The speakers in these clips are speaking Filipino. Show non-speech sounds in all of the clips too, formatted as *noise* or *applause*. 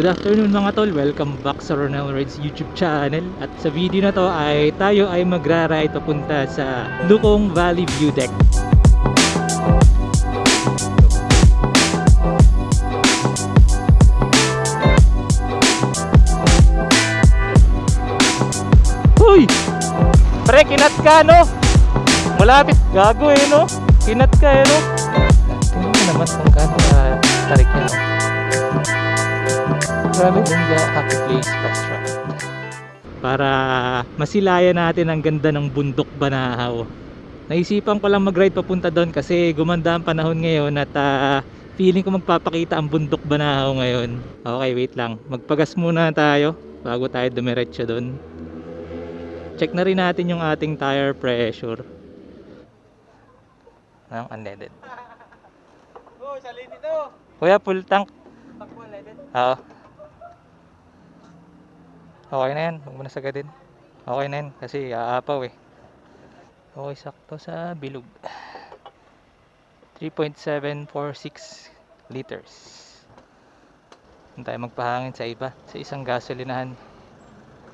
Good afternoon mga tol, welcome back sa Ronel Rides YouTube channel At sa video na to ay tayo ay magra-ride papunta sa Lukong Valley View Deck Uy! Pre, kinat ka no? Malapit, gago eh no? Kinat ka eh no? Tingnan naman kung gaano ka tarik niya ga happy place track. Para masilayan natin ang ganda ng bundok Banahaw. Naisipan ko lang mag-ride papunta doon kasi gumanda ang panahon ngayon at ah, feeling ko magpapakita ang bundok Banahaw ngayon. Okay, wait lang. Magpagas muna tayo bago tayo dumiretso doon. Check na rin natin yung ating tire pressure. Ang unleaded. Oh, salin dito. Kuya, full tank. Oo. Okay na yan. Huwag mo na sagadin. Okay na yan. Kasi aapaw eh. Okay, sakto sa bilog. 3.746 liters. Hindi tayo magpahangin sa iba. Sa isang gasolinahan.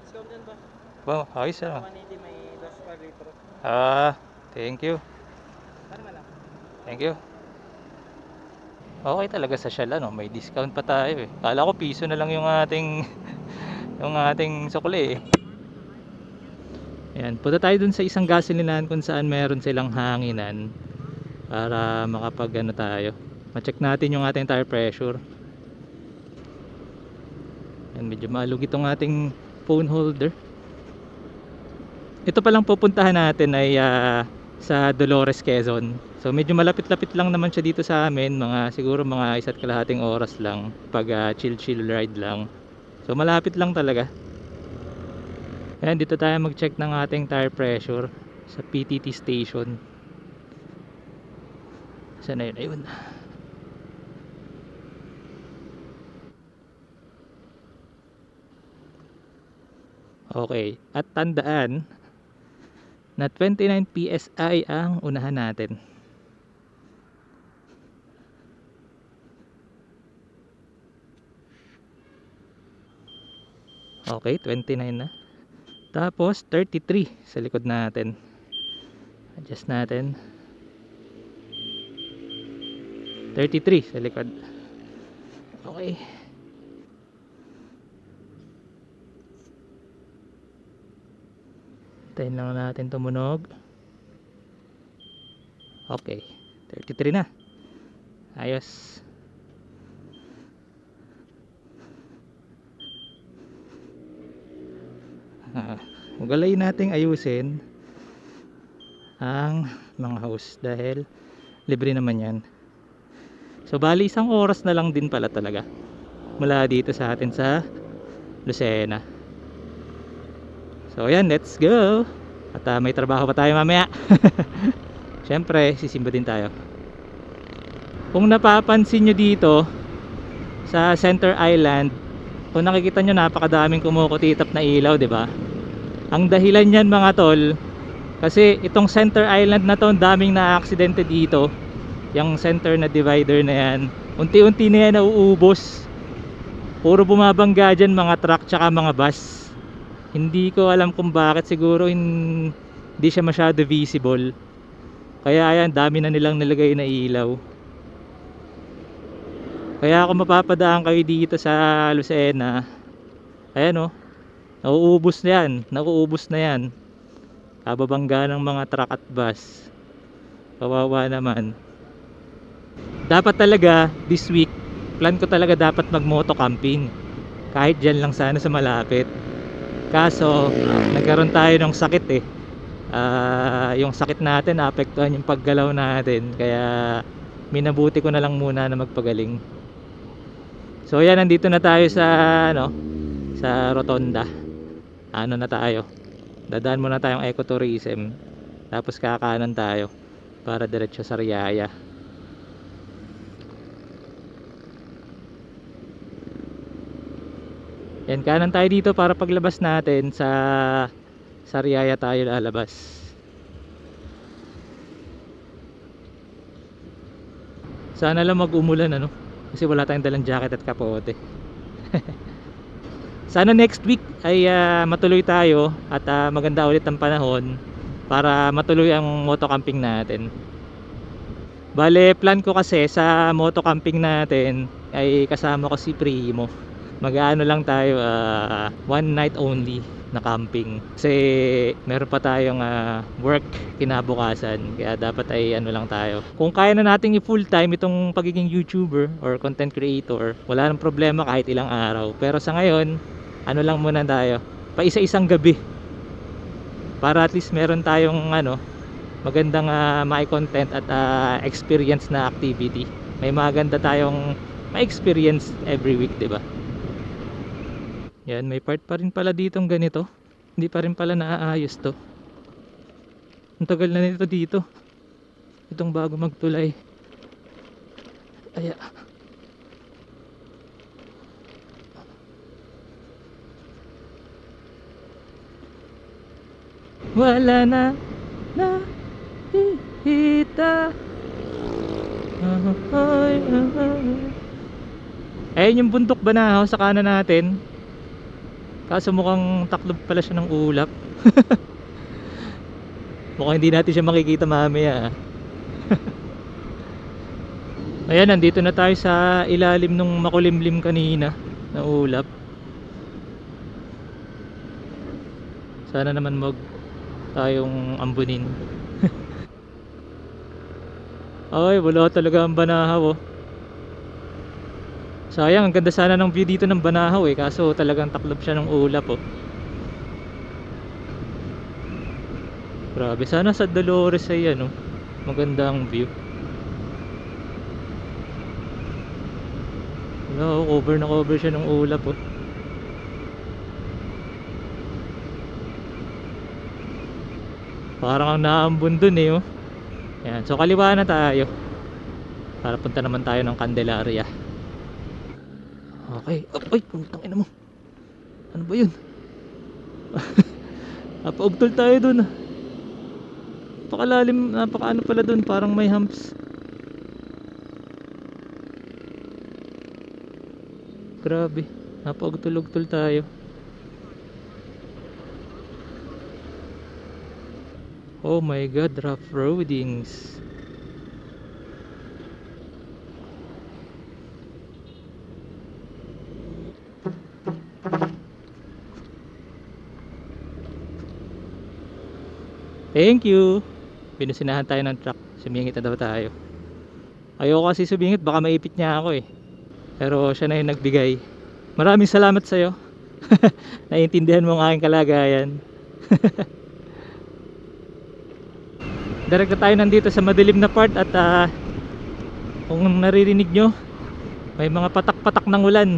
Discount dyan ba? Wow, ayos ah. 180 may 2 per litro. Ah, thank you. Ano? Thank you. Okay talaga sa Shell ano, may discount pa tayo eh. Kala ko piso na lang yung ating yung ating sukli eh. Ayan, punta tayo dun sa isang gasolinahan kung saan meron silang hanginan para makapag ano tayo. Ma-check natin yung ating tire pressure. Ayan, medyo malug itong ating phone holder. Ito palang pupuntahan natin ay ah, sa Dolores, Quezon. So medyo malapit-lapit lang naman siya dito sa amin, mga siguro mga isa't kalahating oras lang pag ah, chill-chill ride lang. So malapit lang talaga. Ayan, dito tayo mag-check ng ating tire pressure sa PTT station. Saan na yun? Ayun. Okay, at tandaan na 29 PSI ang unahan natin. Okay, 29 na. Tapos 33 sa likod natin. Adjust natin. 33 sa likod. Okay. Tayin lang natin tumunog. Okay. 33 na. Ayos. Ah, ugalay nating ayusin ang mga host dahil libre naman yan. So bali isang oras na lang din pala talaga mula dito sa atin sa Lucena. So ayan, let's go. At ah, may trabaho pa tayo mamaya. *laughs* Siyempre, sisimba din tayo. Kung napapansin nyo dito sa Center Island, kung nakikita nyo napakadaming kumukutitap na ilaw, 'di ba? Ang dahilan niyan mga tol, kasi itong Center Island na to, daming na-aksidente dito. Yung center na divider na yan. Unti-unti na yan nauubos. Puro bumabangga dyan mga truck tsaka mga bus. Hindi ko alam kung bakit siguro hin- hindi siya masyado visible. Kaya ayan, dami na nilang nilagay na ilaw. Kaya kung mapapadaan kayo dito sa Lucena, ayan oh, nauubos na yan, nauubos na yan. Kababangga ng mga truck at bus. Kawawa naman. Dapat talaga, this week, plan ko talaga dapat mag-moto camping. Kahit dyan lang sana sa malapit. Kaso, nagkaroon tayo ng sakit eh. Ah, yung sakit natin, naapektuhan yung paggalaw natin. Kaya, minabuti ko na lang muna na magpagaling. So, yan, nandito na tayo sa, ano, sa Rotonda. Ano na tayo? Dadaan muna tayong ecotourism. Tapos kakanan tayo para diretso sa Riyaya. Yan, kanan tayo dito para paglabas natin sa sa Riyaya tayo lalabas. Sana lang mag-umulan ano kasi wala tayong dalang jacket at kapote. *laughs* Sana next week ay ah, matuloy tayo at ah, maganda ulit ang panahon para matuloy ang moto camping natin. Bale, plan ko kasi sa moto camping natin ay kasama ko si Primo. Mag-ano lang tayo, ah, one night only na camping. Kasi meron pa tayong ah, work kinabukasan. Kaya dapat ay ano lang tayo. Kung kaya na nating i-full time itong pagiging YouTuber or content creator, wala nang problema kahit ilang araw. Pero sa ngayon, ano lang muna tayo, pa isa-isang gabi. Para at least meron tayong ano, magandang uh, content at ah, experience na activity. May maganda tayong ma-experience every week, ba? Yan, may part pa rin pala ditong ganito. Hindi pa rin pala naaayos 'to. Ang tagal na nito dito. Itong bago magtulay. Aya. Wala na na hita. Ayun yung bundok banahaw sa kanan natin. Kaso mukhang taklob pala siya ng ulap. *laughs* mukhang hindi natin siya makikita mamaya. ah. *laughs* Ayan, nandito na tayo sa ilalim nung makulimlim kanina na ulap. Sana naman mag tayong ambunin. Ay, wala talaga ang banahaw oh. Sayang, ang ganda sana ng view dito ng banahaw eh. Kaso talagang taklob siya ng ulap oh. Grabe, sana sa Dolores ay ano, maganda ang view. Wala oh, cover na cover siya ng ulap oh. Parang ang naambon dun eh oh. Yan, so kaliwa na tayo. Para punta naman tayo ng Candelaria. Okay. Oh, ay, putang ina mo. Ano ba yun? *laughs* Napaugtol tayo dun. Napakalalim, napakaano pala dun, parang may humps. Grabe, napaugtol-ugtol tayo. Oh my god, rough roadings. Thank you. Binusinahan tayo ng truck. Sumingit na daw tayo. Ayoko kasi sumingit, baka maipit niya ako eh. Pero siya na yung nagbigay. Maraming salamat sa'yo. *laughs* Naiintindihan mo ang aking kalagayan. *laughs* Direct na tayo nandito sa madilim na part at ah, kung naririnig nyo, may mga patak-patak ng ulan.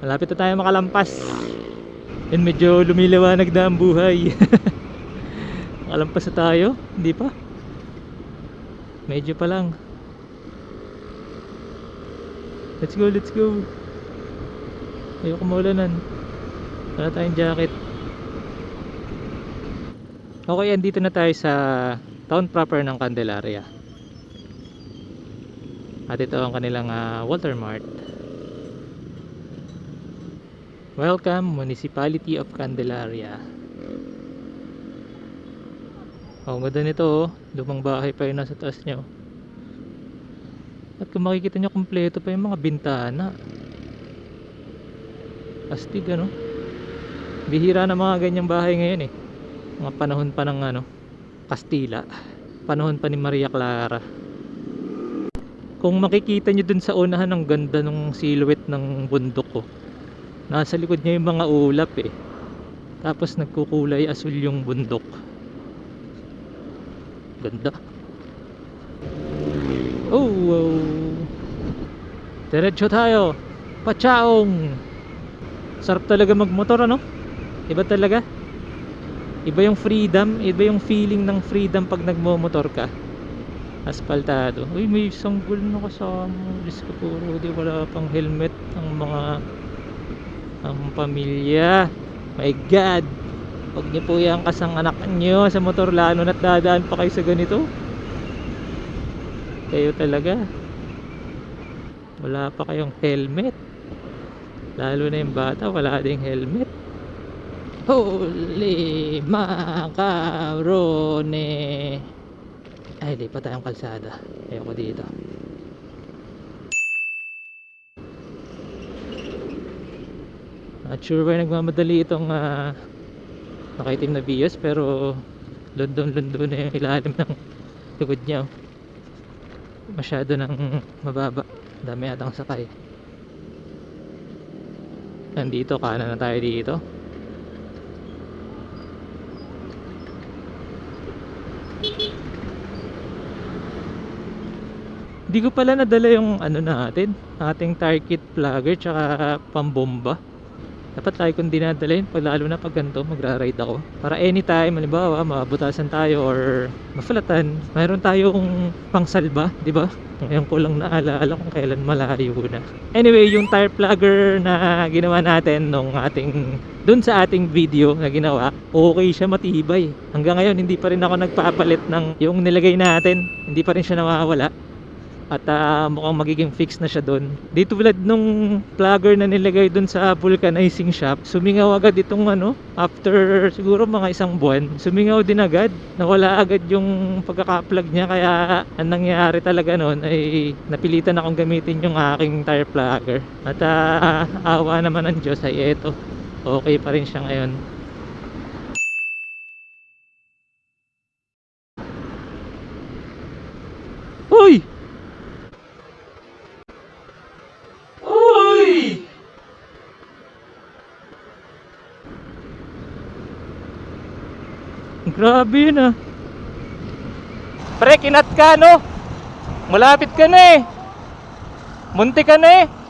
Malapit na tayo makalampas. And medyo lumiliwanag na ang buhay. *laughs* makalampas na tayo, hindi pa. Medyo pa lang. Let's go, let's go. Ayoko maulanan. Wala tayong jacket. Okay, andito na tayo sa town proper ng Candelaria. At ito ang kanilang ah, Walter Mart. Welcome, Municipality of Candelaria. Oh, ganda nito oh. Lumang bahay pa yun nasa taas niya oh. At kung makikita nyo kompleto pa yung mga bintana. Astig ano. Bihira na mga ganyang bahay ngayon eh. Mga panahon pa ng ano, Kastila. Panahon pa ni Maria Clara. Kung makikita nyo dun sa unahan ang ganda ng silhouette ng bundok ko. Nasa likod niya yung mga ulap eh. Tapos nagkukulay asul yung bundok. Ganda. Oh, wow. Diretso tayo. Pachaong. Sarap talaga magmotor ano? Iba talaga. Iba yung freedom, iba yung feeling ng freedom pag nagmo-motor ka. Aspaltado. Uy, may sanggol na kasama. Diyos ko puro, di wala pang helmet ang mga ang pamilya. My God. Huwag niyo po yung kasang anak niyo sa motor lalo na't dadaan pa kayo sa ganito. Kayo talaga. Wala pa kayong helmet. Lalo na yung bata, wala ding helmet. Holy macaroni! Ay, lipat tayong kalsada. Ayoko dito. Not sure why nagmamadali itong ah, nakaitim na Vios pero London-London na yung ilalim ng likod niya. oh. Masyado nang mababa. Dami atang sakay. Nandito, kanan na tayo dito. Hindi ko pala nadala yung ano natin, ating target plugger tsaka pambomba. Dapat tayo kung dinadala yun, pag lalo na pag ganito, magra-ride ako. Para anytime, halimbawa, mabutasan tayo or mafalatan, mayroon tayong pangsalba, di ba? Ngayon ko lang naalala kung kailan malayo na. Anyway, yung tire plugger na ginawa natin nung ating dun sa ating video na ginawa, okay siya matibay. Hanggang ngayon, hindi pa rin ako nagpapalit ng yung nilagay natin. Hindi pa rin siya nawawala at ah, mukhang magiging fix na siya doon. Di tulad nung plugger na nilagay doon sa vulcanizing shop, sumingaw agad itong ano, after siguro mga isang buwan, sumingaw din agad. Nawala agad yung pagkaka-plug niya kaya ang nangyari talaga noon ay napilitan akong gamitin yung aking tire plugger. At ah, awa naman ng Diyos ay eto. Okay pa rin siya ngayon. Uy! Uy! Grabe yun ah. Pre, kinat ka no? Malapit ka na eh. Muntik ka na eh.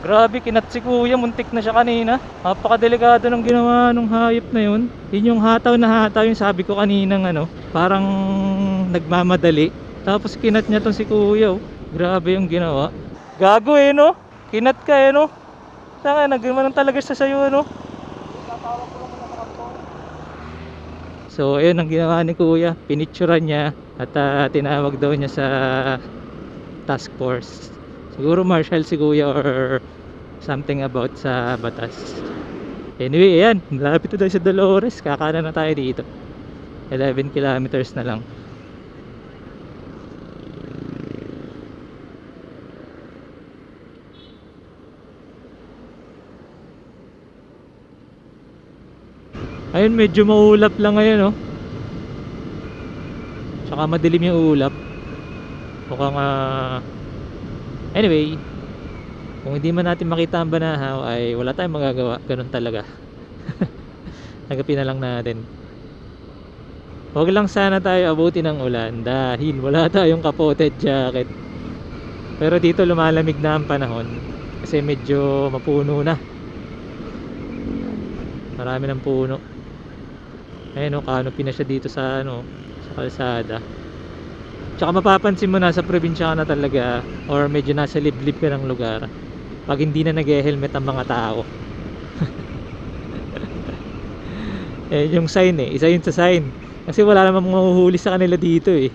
Grabe, kinat si kuya. Muntik na siya kanina. Napakadelikado ng ginawa nung hayop na yun. Yun yung hataw na hataw yung sabi ko kaninang ano. Parang nagmamadali. Tapos kinat niya tong si kuya oh. Grabe yung ginawa. Gago eh no? Kinat ka eh no? Saka nagmanan talaga siya sa'yo no? So ayun ang ginawa ni kuya. Pinicturan niya at ah, tinawag daw niya sa task force. Siguro marshal si kuya or something about sa batas. Anyway, ayan. Malapit na tayo sa Dolores. Kakanan na tayo dito. 11 kilometers na lang. Ayun, medyo maulap lang ngayon, oh. Tsaka madilim yung ulap. Mukhang, ah, anyway, kung hindi man natin makita ang banahaw, ay wala tayong magagawa. Ganun talaga. *laughs* Nagapin na lang natin. Huwag lang sana tayo abutin ng ulan dahil wala *laughs* tayong kapoted jacket. Pero dito lumalamig na ang panahon kasi medyo mapuno na. Marami ng puno. Ayun o, canopy na siya dito sa ano, sa kalsada. Tsaka mapapansin mo nasa probinsya ka na talaga or medyo nasa liblib ka ng lugar pag hindi na nag-helmet ang mga tao. *laughs* eh, yung sign eh, isa yun sa sign. Kasi wala namang mahuhuli sa kanila dito eh.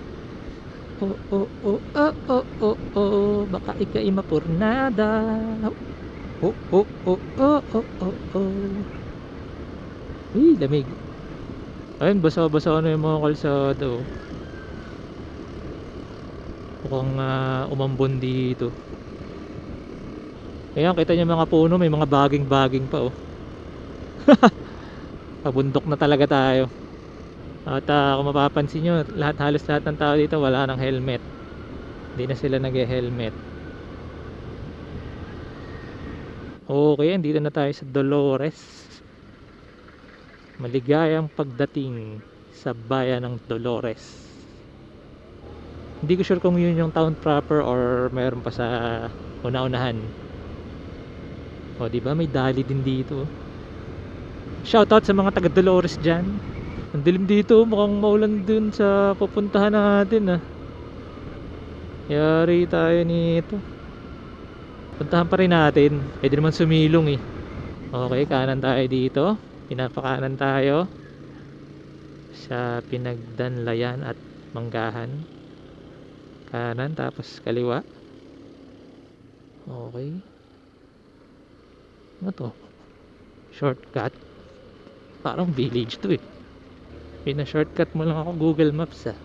Oh, oh, oh, oh, oh, oh, oh, baka ikay mapurnada. Oh, oh, oh, oh, oh, oh, oh. Uy, lamig. Ayun, basa-basa na yung mga kalsada. oh. Mukhang ah, umambon dito. Ayan, kita niyo mga puno, may mga baging-baging pa oh. *laughs* Pabundok na talaga tayo. At ah, kung mapapansin nyo, lahat, halos lahat ng tao dito wala ng helmet. Hindi na sila nag-helmet. Okay, dito na tayo sa Dolores. Maligayang pagdating sa bayan ng Dolores. Hindi ko sure kung yun yung town proper or meron pa sa una-unahan. O, di ba may dali din dito. Shoutout sa mga taga Dolores diyan. Ang dilim dito, mukhang maulan dun sa pupuntahan natin ah. Yari tayo nito. Puntahan pa rin natin. Pwede naman sumilong eh. Okay, kanan tayo dito. Pinapakanan tayo. Sa Pinagdanlayan at Manggahan. Kanan tapos kaliwa. Okay. Ano to? Shortcut. Parang village to eh. Pina-shortcut mo lang ako Google Maps ah.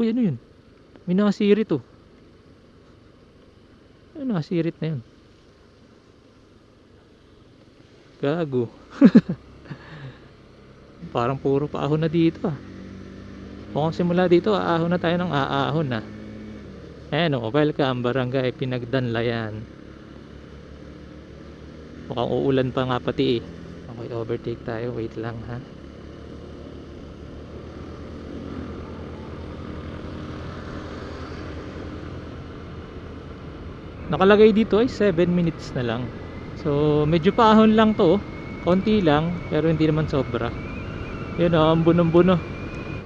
Uy, ano yun? May nakasirit to. Ano nakasirit na yun? Gago. *laughs* Parang puro paahon na dito ah. Kung simula dito, aahon na tayo ng aahon na. Ayan o, welcome barangay Pinagdanlayan. Mukhang uulan pa nga pati eh. Okay, overtake tayo. Wait lang ha. Nakalagay dito ay 7 minutes na lang. So, medyo paahon lang to. oh. Konti lang, pero hindi naman sobra. Yun o, ang bunong-buno.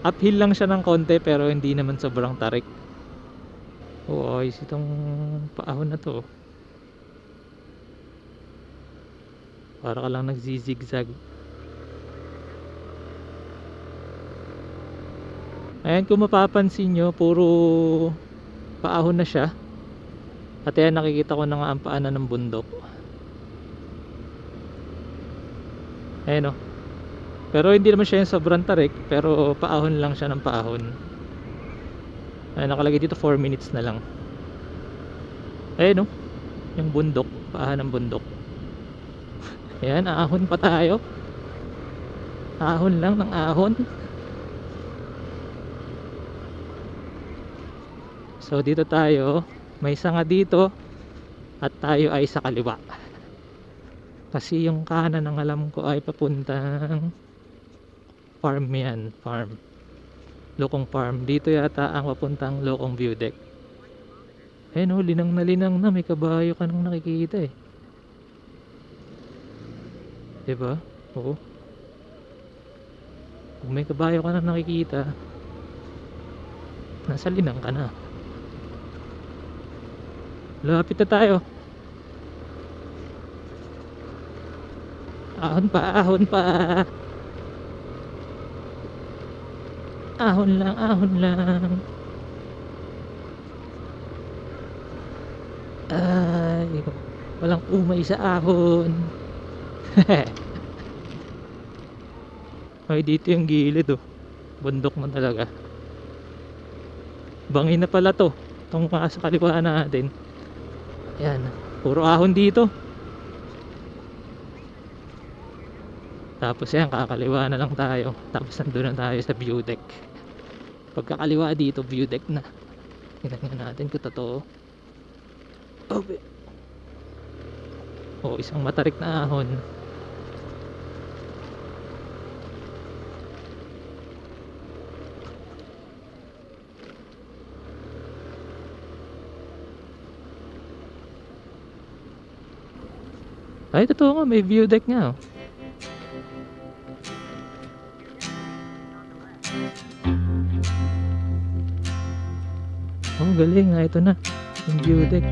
Uphill lang siya ng konti, pero hindi naman sobrang tarik. Oo, ayos itong paahon na to. oh. Para ka lang nagzizigzag. Ayan, kung mapapansin nyo, puro paahon na siya. At ayan, nakikita ko na nga ang paanan ng bundok. Ayan o. Pero hindi naman siya yung sobrang tarik, pero paahon lang siya ng paahon. Ayan, nakalagay dito 4 minutes na lang. Ayan o. Yung bundok, paahan ng bundok. *laughs* Ayan, ahon pa tayo. Ahon lang ng ahon. So dito tayo, may sanga dito at tayo ay sa kaliwa. *laughs* Kasi yung kanan ang alam ko ay papuntang farm yan, farm. Lokong farm. Dito yata ang papuntang Lokong View Deck. Ayun oh, linang na linang na. May kabayo ka nang nakikita eh. Diba? Oo. Kung may kabayo ka nang nakikita, nasa linang ka na. Lapit na tayo. Ahon pa, ahon pa. Ahon lang, ahon lang. Ay, walang umay sa ahon. *laughs* Ay, dito yung gilid oh. Bundok na talaga. Bangin na pala to. Itong mga sa kaliwa natin. Ayan, puro ahon dito. Tapos yan, kakaliwa na lang tayo. Tapos nandun na tayo sa view deck. Pagkakaliwa dito, view deck na. Tingnan natin kung totoo. Oh, be- oh, isang matarik na ahon. Ay, totoo nga, may view deck nga. Oh. Galing nga. Ito na. Yung view deck.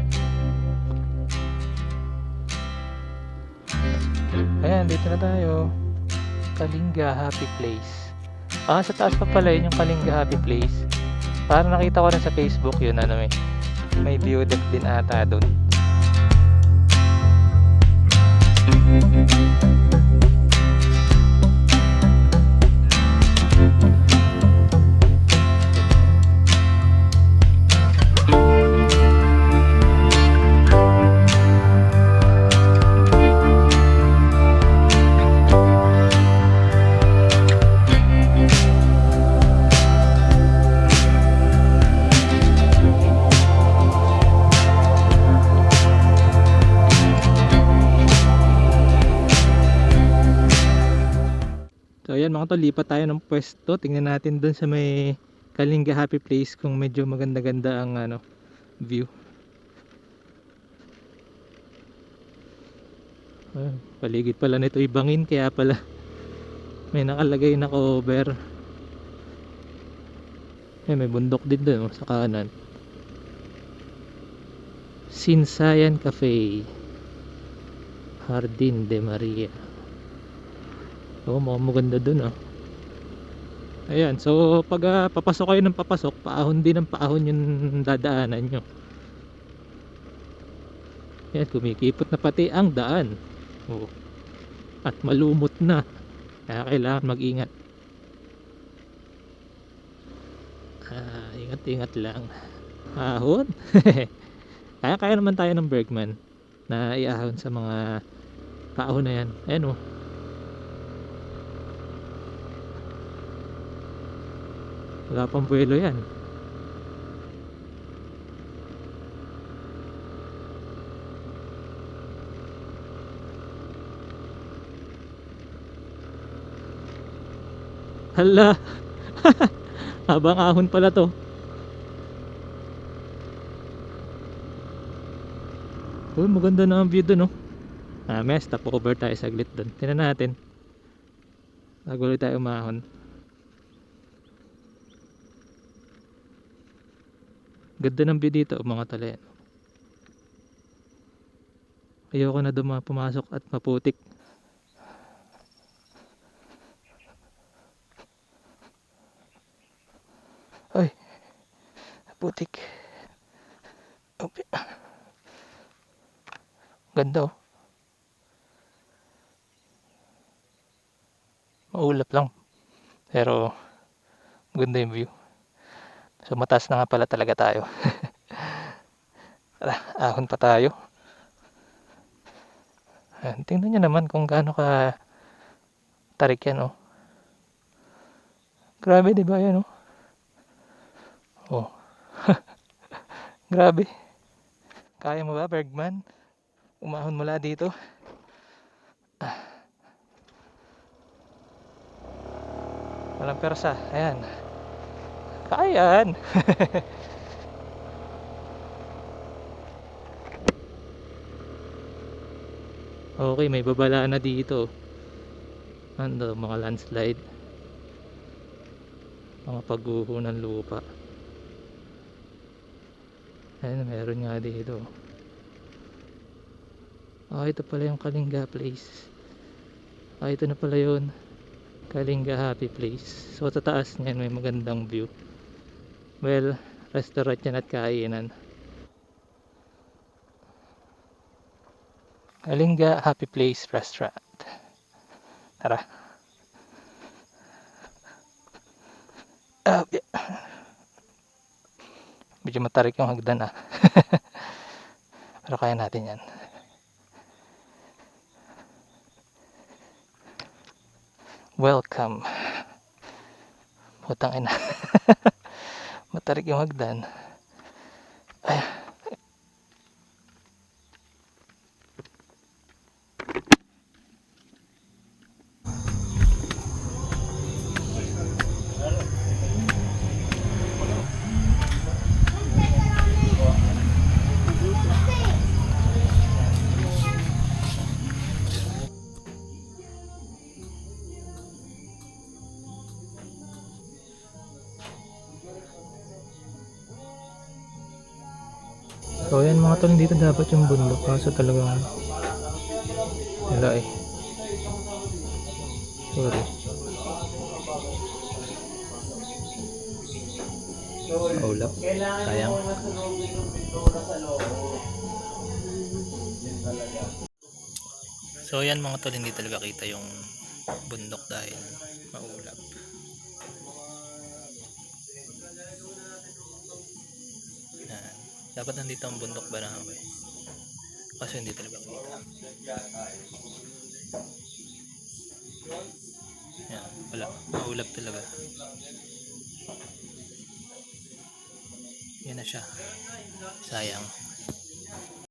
Ayan, dito na tayo. Kalinga Happy Place. Ah, sa taas pa pala yun yung Kalinga Happy Place. Parang nakita ko rin sa Facebook yun, ano eh. May view deck din ata doon. So ayan mga lipat tayo ng pwesto. Tingnan natin doon sa may Kalinga Happy Place kung medyo maganda-ganda ang ano, view. Ah, paligid pala nito ibangin kaya pala *laughs* may nakalagay na cover. Eh, may bundok din doon oh, sa kanan. Sinsayan Cafe. Hardin de Maria. Oo, mukhang maganda dun ah. Ayan, so pag ah, papasok kayo ng papasok, paahon din ng paahon yung dadaanan nyo. Ayan, kumikipot na pati ang daan. Oo. At malumot na. Kaya kailangan mag-ingat. Ah, ingat-ingat lang. Ahon. *laughs* kaya kaya naman tayo ng Bergman na iahon sa mga kaahon na yan. Ayan oh. Wala pang buwelo yan. Hala. *laughs* Habang ahon pala to. Uy, maganda na ang view dun, oh. Ah, may stop over tayo saglit dun. Tingnan natin. Bago ulit tayo umahon. Ganda ng view dito, mga talen. Ayoko na duma pumasok at maputik. Ay, putik. Okay. Ganda oh. Maulap lang. Pero ganda yung view. So mataas na nga pala talaga tayo. Ahon pa tayo. Ayan, tingnan nyo naman kung gaano ka tarik yan oh. Grabe di ba yan oh. Oh. *laughs* Grabe. Kaya mo ba, Bergman? Umahon mula dito. Ah. Walang persa. Ayan. Kaya yan. *laughs* okay, may babala na dito. Ano, mga landslide. Mga pagguho ng lupa. Ayun, meron nga dito. Ah, ito pala yung Kalinga place. Ah, ito na pala yun. Kalinga Happy Place. So, sa taas niyan may magandang view. Well, restaurant yan at kainan. Kalinga Happy Place Restaurant. Tara. Ah, yeah. Medyo matarik yung hagdan ah. *laughs* Pero kaya natin yan. Welcome. Putang ina. *laughs* matarik yung hagdan. Dapat yung bundok kaso talagang wala eh. Sorry. Ulap. Sayang. So yan mga tol, hindi talaga kita yung bundok dahil maulap. Dapat nandito ang bundok ba na eh. Kasi hindi talaga kita. Yan, wala. Maulap talaga. Yan na siya. Sayang.